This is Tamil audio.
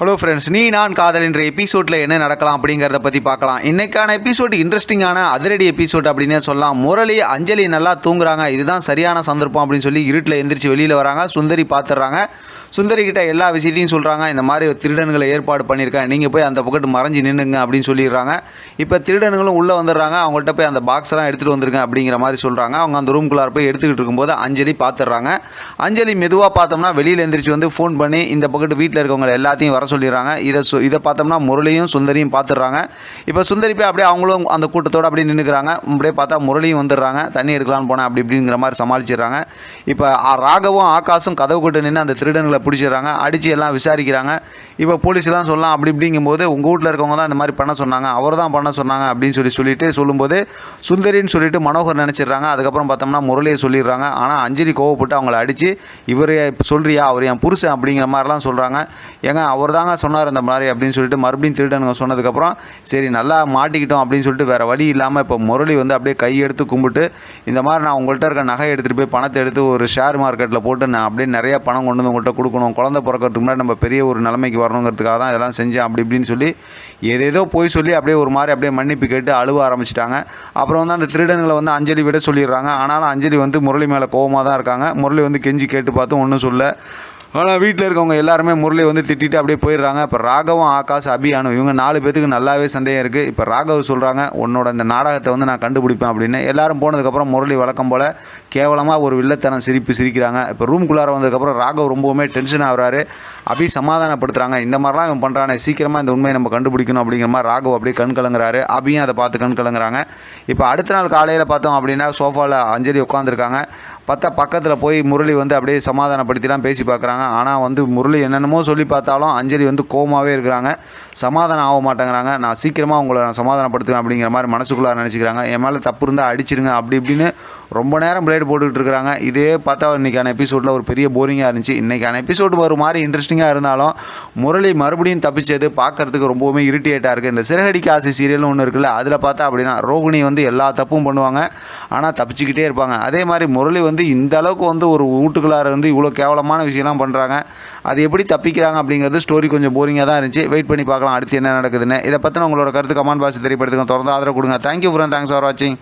ஹலோ ஃப்ரெண்ட்ஸ் நீ நான் காதல் என்ற எபிசோடில் என்ன நடக்கலாம் அப்படிங்கிறத பற்றி பார்க்கலாம். இன்னைக்கான எபிசோட் இன்ட்ரெஸ்டிங்கான அதிரடி எபிசோட் அப்படின்னே சொல்லலாம். முரளி அஞ்சலி நல்லா தூங்குறாங்க. இதுதான் சரியான சந்தர்ப்பம் அப்படின்னு சொல்லி இருட்டில் எந்திரிச்சு வெளியில் வராங்க. சுந்தரி பார்த்துடுறாங்க சுந்தரிக்கிட்ட எல்லா விஷயத்தையும் சொல்கிறாங்க இந்த மாதிரி திருடன்களை ஏற்பாடு பண்ணியிருக்கேன். நீங்கள் போய் அந்த பக்கத்து மறைஞ்சு நின்னுங்க அப்படின்னு சொல்லிடுறாங்க. இப்போ திருடனுங்களும் உள்ளே வந்துடுறாங்க. அவங்கள்ட்ட போய் அந்த பாக்ஸ்லாம் எடுத்துகிட்டு வந்துருங்க அப்படிங்கிற மாதிரி சொல்கிறாங்க அவங்க அந்த ரூம்குள்ளார போய் எடுத்துக்கிட்டு இருக்கும்போது அஞ்சலி பார்த்துடுறாங்க அஞ்சலி மெதுவாக பார்த்தோம்னா வெளியில் எந்திரிச்சு வந்து ஃபோன் பண்ணி இந்த பக்கத்து வீட்டில் இருக்கவங்க எல்லாத்தையும் வர சொல்லிடுறாங்க. இதை சொ இதை பார்த்தோம்னா முரளியும் சுந்தரியும் பார்த்துடுறாங்க இப்போ சுந்தரி போய் அப்படியே அவங்களும் அந்த கூட்டத்தோடு அப்படியே நின்றுக்கிறாங்க அப்படியே பார்த்தா முரளியும் வந்துடுறாங்க. தண்ணி எடுக்கலான்னு போனேன் அப்படி இப்படிங்கிற மாதிரி சமாளிச்சிடுறாங்க. இப்போ ராகவும் ஆகாசும் கதவு கூட்டு நின்று அந்த திருடன்களை பிடிச்சிடுறாங்க அடித்து எல்லாம் விசாரிக்கிறாங்க. இப்போ போலீஸ்லாம் சொல்லலாம் அப்படி இப்படிங்கும்போது உங்கள் வீட்டில் இருக்கவங்க தான் இந்த மாதிரி பண்ண சொன்னாங்க. அவர் தான் பண்ண சொன்னாங்க அப்படின்னு சொல்லி சொல்லிட்டு சொல்லும்போது சுந்தரின்னு சொல்லிட்டு மனோகர் நினச்சிடுறாங்க. அதுக்கப்புறம் பார்த்தோம்னா முரளியை சொல்லிடுறாங்க. ஆனால் அஞ்சலி கோவப்பட்டு அவங்கள அடித்து இவர் சொல்றியா? அவர் என் புருஷன் அப்படிங்கிற மாதிரிலாம் சொல்கிறாங்க ஏங்க அவர் தாங்க சொன்னார் இந்த மாதிரி அப்படின்னு சொல்லிட்டு மறுபடியும் திருடனுங்க சொன்னதுக்கப்புறம் சரி நல்லா மாட்டிக்கிட்டோம் அப்படின்னு சொல்லிட்டு வேறு வழி இல்லாமல் இப்போ முரளி வந்து அப்படியே கை எடுத்து கும்பிட்டு இந்த மாதிரி நான் உங்கள்கிட்ட இருக்க நகை எடுத்துகிட்டு போய் பணத்தை எடுத்து ஒரு ஷேர் மார்க்கெட்டில் போட்டு நான் அப்படியே நிறைய பணம் கொண்டு வந்து உங்கள்கிட்ட கொடுக்கணும். குழந்தை பிறக்கிறதுக்கு முன்னாடி நம்ம பெரிய ஒரு நிலைமைக்கு வரணுங்கிறதுக்காக தான் இதெல்லாம் செஞ்சேன். அப்படி இப்படின்னு சொல்லி ஏதேதோ போய் சொல்லி அப்படியே ஒரு மாதிரி அப்படியே மன்னிப்பு கேட்டு அழுவ ஆரம்பிச்சிட்டாங்க. அப்புறம் வந்து அந்த திருடன்களை வந்து அஞ்சலி விட சொல்லிடுறாங்க. ஆனாலும் அஞ்சலி வந்து முரளி மேலே கோவமாக தான் இருக்காங்க. முரளி வந்து கெஞ்சி கேட்டு பார்த்தும் ஒன்றும் சொல்ல ஆனால் வீட்டில் இருக்கவங்க எல்லாருமே முரளி வந்து திட்டிட்டு அப்படியே போயிடுறாங்க. இப்போ ராகவும் ஆகாஷ் அபியானும் இவங்க நாலு பேத்துக்கு நல்லாவே சந்தேகம் இருக்குது இப்போ ராகவ் சொல்கிறாங்க உன்னோட இந்த நாடகத்தை வந்து நான் கண்டுபிடிப்பேன் அப்படின்னு. எல்லாரும் போனதுக்கப்புறம் முரளி வழக்கம் போல் கேவலமாக ஒரு வில்லத்தனம் சிரிப்பு சிரிக்கிறாங்க. இப்போ ரூம்குள்ளார வந்ததுக்கப்புறம் ராகவ் ரொம்பவுமே டென்ஷன் ஆகிறாரு. அபி சமாதானப்படுத்துகிறாங்க இந்த மாதிரிலாம் இவன் பண்ணுறானே சீக்கிரமாக இந்த உண்மையை நம்ம கண்டுபிடிக்கணும் அப்படிங்கிற மாதிரி ராகவ் அப்படியே கண் கலங்குறாரு. அபியும் அதை பார்த்து கண் கலங்குறாங்க. இப்போ அடுத்த நாள் காலையில் பார்த்தோம் அப்படின்னா சோஃபாவில் அஞ்சலி உட்காந்துருக்காங்க பார்த்தா பக்கத்தில் போய் முரளி வந்து அப்படியே சமாதானப்படுத்திலாம் பேசி பார்க்குறாங்க. ஆனால் வந்து முரளி என்னென்னமோ சொல்லி பார்த்தாலும் அஞ்சலி வந்து கோமாவே இருக்கிறாங்க. சமாதானம் ஆக மாட்டேங்கிறாங்க. நான் சீக்கிரமாக உங்களை நான் சமாதானப்படுத்துவேன் அப்படிங்கிற மாதிரி மனசுக்குள்ளே நினச்சிக்கிறாங்க. என் மேலே தப்பு இருந்தால் அடிச்சிருங்க. அப்படி இப்படின்னு ரொம்ப நேரம் பிளேடு போட்டுக்கிட்டு இருக்கிறாங்க. இதே பார்த்தா இன்றைக்கான எபிசோடில் ஒரு பெரிய போரிங்காக இருந்துச்சு. இன்றைக்கான எபிசோடு ஒரு மாதிரி இன்ட்ரெஸ்டிங்காக இருந்தாலும் முரளி மறுபடியும் தப்பிச்சது பார்க்கறதுக்கு ரொம்பவுமே இரிட்டேட்டாக இருக்குது இந்த சிறகடி காசி சீரியல்னு ஒன்று இருக்குல்ல அதில் பார்த்தா அப்படி தான் ரோகிணி வந்து எல்லா தப்பும் பண்ணுவாங்க. ஆனால் தப்பிச்சுக்கிட்டே இருப்பாங்க. அதே மாதிரி முரளி வந்து இந்த அளவுக்கு வந்து ஒரு வீட்டுக்குள்ளார வந்து இவ்வளோ கேவலமான விஷயம்லாம் பண்ணுறாங்க அது எப்படி தப்பிக்கிறாங்க அப்படிங்கிறது ஸ்டோரி கொஞ்சம் போரிங்காக தான் இருந்துச்சு. வெயிட் பண்ணி பார்க்கலாம் அடுத்து என்ன நடக்குதுன்னு. இதை பற்றின உங்களோட கருத்து கமெண்ட் பாக்ஸ் தெரியப்படுத்துங்க. தொடர்ந்து ஆதரவு கொடுங்க. தேங்க்யூ ஃப்ரெண்ட் தேங்க்ஸ் ஃபார் வாட்சிங்